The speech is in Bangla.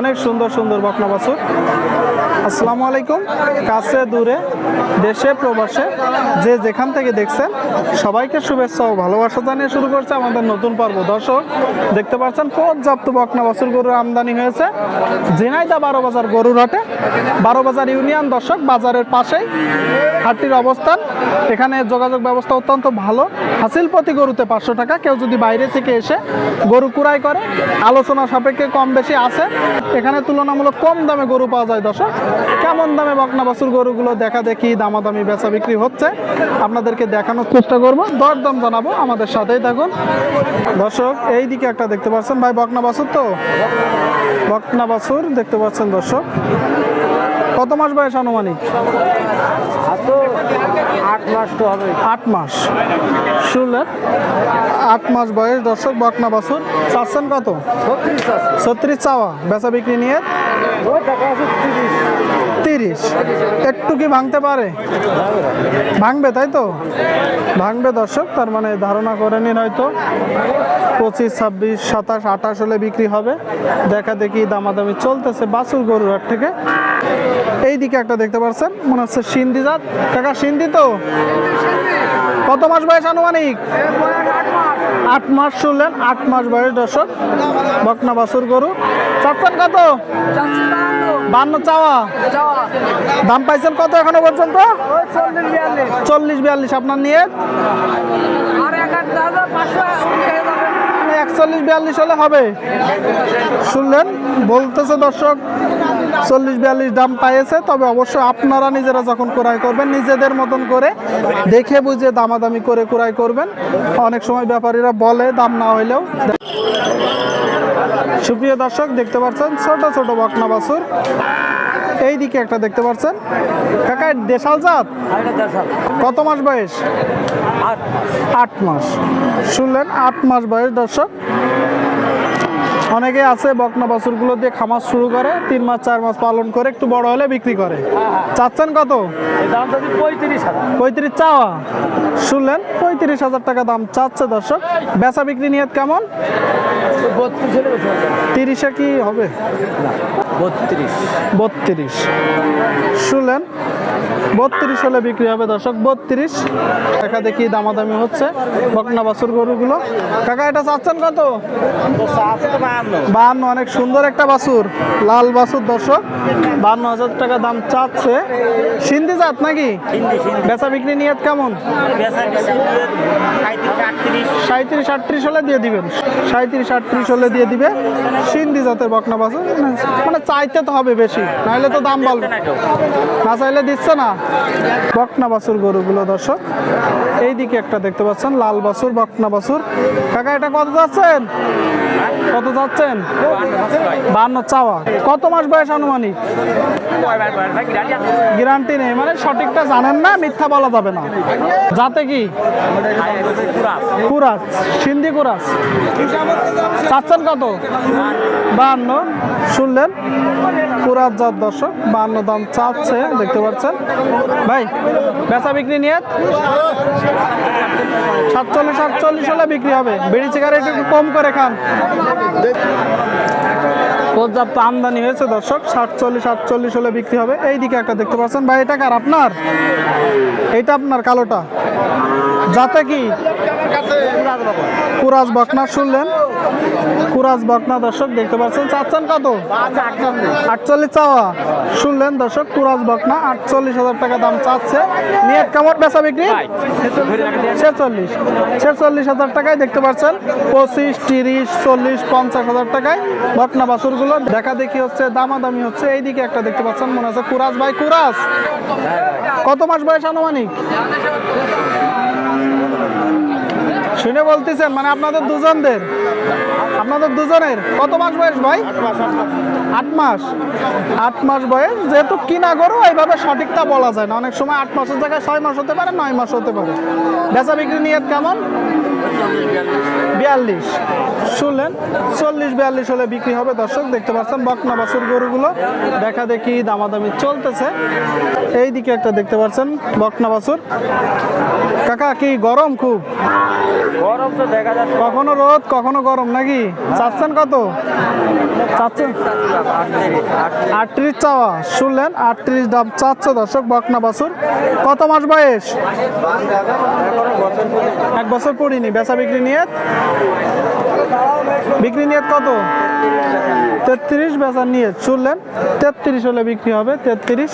অনেক সুন্দর সুন্দর বকনা বাছুর। আসসালামু আলাইকুম। কাছে, দূরে, দেশে, প্রবাসে, যে যেখান থেকে দেখছেন, সবাইকে শুভেচ্ছা ও ভালোবাসা জানিয়ে শুরু করছে আমাদের নতুন পর্ব। দর্শক, দেখতে পাচ্ছেন পর্যাপ্ত বকনা বাছুর গরুর আমদানি হয়েছে। ঝিনাইদা বারো বাজার গরুর হাটে। বারো বাজার ইউনিয়ন দর্শক, বাজারের পাশেই হাটটির অবস্থান। এখানে যোগাযোগ ব্যবস্থা অত্যন্ত ভালো। হাসিল প্রতি গরুতে পাঁচশো টাকা। কেউ যদি বাইরে থেকে এসে গরু কুড়াই করে, আলোচনা সাপেক্ষে কম বেশি আছে। এখানে তুলনামূলক কম দামে গরু পাওয়া যায়, দর্শক। কেমন দামে বকনা বাছুর গরুগুলো দেখা দেখি দামাদামি বেচা বিক্রি হচ্ছে, আপনাদেরকে দেখানোর চেষ্টা করব। দরদাম জানাব আমাদের সাথেই থাকুন। দর্শক এই দিকে একটা দেখতে পাচ্ছেন, ভাই, বকনা বাছুর তো? বকনা বাছুর দেখতে পাচ্ছেন, দর্শক। কত মাস বয়স আনুমানিক? আট মাস তো হবে। আট মাস। শুনলেন? আট মাস বয়স দর্শক বকনা বাছুর। চাচ্ছেন কত? ছত্রিশ চাওয়া বেচা বিক্রি নিয়ে? তিরিশ। একটু কি ভাঙতে পারে? ভাঙবে তাই তো? ভাঙবে দর্শক তার মানে ধারণা করে নিন হয়তো। পঁচিশ ছাব্বিশ সাতাশ আঠাশ হলে বিক্রি হবে। দেখা দেখি দামাদামি চলতেছে বাছুর গরুর হাট থেকে। এই দিকে একটা দেখতে পাচ্ছেন মনে হচ্ছে সিন্ধি জাত। কাকা, সিন্ধি তো? কত মাস বয়স আনুমানিক? আট মাস শুনলেন, আট মাস বয়স দর্শক। বকনা বাসুর গরু। চাচ্ছেন কত? বান্ন চাওয়া। দাম পাইছেন কত এখনও পর্যন্ত? চল্লিশ বিয়াল্লিশ। আপনার নিয়ে একচল্লিশ বিয়াল্লিশ হলে হবে। শুনলেন, বলতেছে দর্শক চল্লিশ বিয়াল্লিশ দাম পাইয়েছে তবে অবশ্যই আপনারা নিজেরা যখন ক্রয় করবেন নিজেদের মতন করে দেখে বুঝে দামাদামি করে ক্রয় করবেন। অনেক সময় ব্যাপারীরা বলে দাম না হইলেও। সুপ্রিয় দর্শক দেখতে পাচ্ছেন ছোট ছোট বকনা বাছুর। এই দিকে একটা দেখতে পাচ্ছেন। কাকা দেশাল জাত? কত মাস বয়স? আট মাস। শুনলেন আট মাস বয়স দর্শক। অনেকে আছে বকনা বাছুরগুলো দিয়ে খামার শুরু করে তিন মাস চার মাস পালন করে একটু বড় হলে বিক্রি করে। চাচ্ছেন কত? এই দাম যদি পঁয়ত্রিশ চাওয়া। শুনলেন? পঁয়ত্রিশ হাজার টাকা দাম চাচ্ছে দর্শক। বেচা বিক্রি নিয়ে কেমন? তিরিশে কি হবে? বত্রিশ। বত্রিশ। শুনলেন? বত্রিশ হলে বিক্রি হবে দর্শক বত্রিশ। দেখা দেখি দামাদামি হচ্ছে। বকনা বাছুর গরুগুলো। কাকা এটা চাচ্ছেন কত? তো বাহান্ন অনেক সুন্দর একটা বাছুর। লাল বাছুর দর্শক। বাহান্ন হাজার টাকা দাম চাচ্ছে। সিন্ধি জাত নাকি? বেচা বিক্রি নিয়ত কেমন? সাঁত্রিশ আটত্রিশ। হলে দিয়ে দিবেন। সাঁত্রিশ আটত্রিশ হলে দিয়ে দিবে সিন্ধি জাতের বকনা বাছুর। মানে চাইতে তো হবে বেশি নাহলে তো দাম বলবে না চাইলে দিচ্ছে না। বকনা বাছুর গরুগুলো দর্শক। এই দিকে একটা দেখতে পাচ্ছেন, লাল বাছুর বকনা বাছুর কাকা, এটা কত যাচ্ছেন? কত যাচ্ছেন? বান্ন চাওয়া। কত মাস বয়স আনুমানিক? গ্যারান্টি নেই মানে সঠিকটা জানেন না, মিথ্যা বলা যাবে না। যাতে কি? কুরাস, সিন্ধি কুরাস। চাচ্ছেন কত? বাহান্ন শুনলেন? কুরাস জাত দর্শক বাহান্ন দাম চাচ্ছে, দেখতে পাচ্ছেন। ভাই, বেচা বিক্রি নিয়ে সাতচল্লিশ, আটচল্লিশ হলে বিক্রি হবে। বিড়ি সিগারেট একটু কম করে খান। পর্যাপ্ত আমদানি হয়েছে দর্শক, সাতচল্লিশ, আটচল্লিশ হলে বিক্রি হবে। এই দিকে একটা দেখতে পাচ্ছেন। ভাই, এটা কার আপনার? এইটা আপনার কালোটা। যাতে কি? কুরাজ বকনা, শুনলেন? কুরাজ বকনা দর্শক দেখতে পাচ্ছেন, চাচ্ছেন কত? আটচল্লিশ চাওয়া। শুনলেন দর্শক কুরাজ বকনা আটচল্লিশ হাজার টাকা দাম চাচ্ছে। নিয়ে কেমন বেচা বিক্রি? ছেচল্লিশ। ছেচল্লিশ হাজার টাকায় দেখতে পাচ্ছেন, পঁচিশ, তিরিশ, চল্লিশ, পঞ্চাশ হাজার টাকায় বকনা বাছুরগুলো। দেখা দেখি হচ্ছে, দামাদামি হচ্ছে, এইদিকে একটা দেখতে পাচ্ছেন, মনে হচ্ছে কুরাজ ভাই কুরাজ কত মাস বয়স আনুমানিক? শুনে বলতেছেন মানে আপনাদের দুজনদের? আপনাদের দুজনের? কত মাস বয়স ভাই? আট মাস। আট মাস বয়স, যেহেতু কিনা গরু, এইভাবে সঠিকটা বলা যায় না। অনেক সময় আট মাসের জায়গায় ছয় মাস হতে পারে, নয় মাস হতে পারে। বেচা বিক্রি নিয়ে কেমন? বিয়াল্লিশ। শুনলেন চল্লিশ বিয়াল্লিশ হলে বিক্রি হবে। দর্শক দেখতে পাচ্ছেন বকনা বাছুর গরুগুলো দেখা দেখি দামাদামি চলতেছে। এই দিকে একটা দেখতে পাচ্ছেন বকনা বাছুর। কাকা কি গরম খুব? গরম তো দেখা যাচ্ছে। কখনো রোদ কখনো গরম নাকি? চাচ্ছেন কত? চাচ্ছেন আটত্রিশ চাওয়া, শুনলেন? আটত্রিশ দাম চাচ্ছে দর্শক, বকনা বাসুর কত মাস বয়স? এক বছর পড়িনি, বেচা বিক্রি নিয়ে বিক্রি নিয়ে কত? তেত্রিশ বেচা নিয়ে শুনলেন? তেত্রিশ হলে বিক্রি হবে, তেত্রিশ।